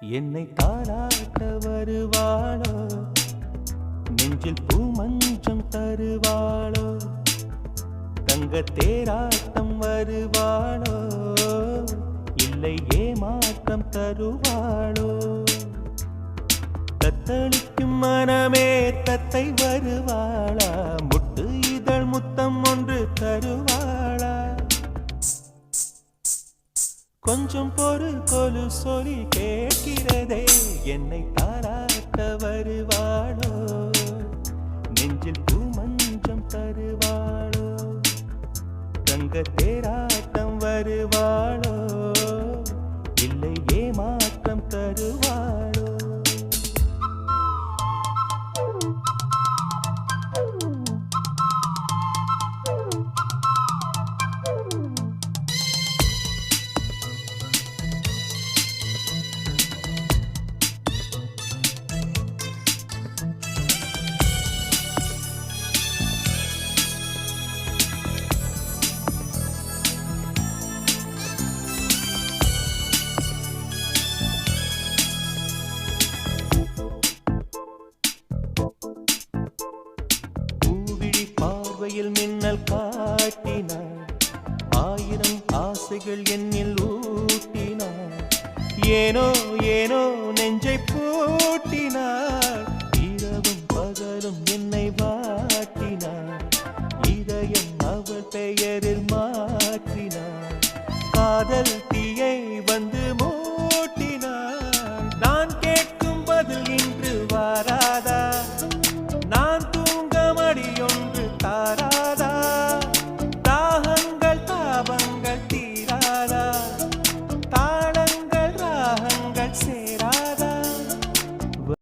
என்னை தாராட்ட வருவாளோ? நெஞ்சில் பூமஞ்சம் தருவாளோ? தங்க தேராட்டம் வருவாளோ? இல்லை ஏமாற்றம் தருவாளோ? தத்தளிக்கும் மனமே தத்தை வருவாளா? கொஞ்சம் பொறு கொலு சொல்லி கேட்கிறதே. என்னை தாராட்ட வருவாளோ? நெஞ்சில் பூமஞ்சம் தருவாளோ? தங்க தேராட்டம் வருவாளோ? கோவையில் மின்னல் காட்டினாள் ஆயிரம் ஆசைகள் என்னில் ஊட்டினாள் ஏனோ ஏனோ நெஞ்சை பூட்டினாள் இரவும் பகலும் என்னை வாட்டினாள் இதயம் அவள் பெயரில் மாற்றினாள் காதல் தீயை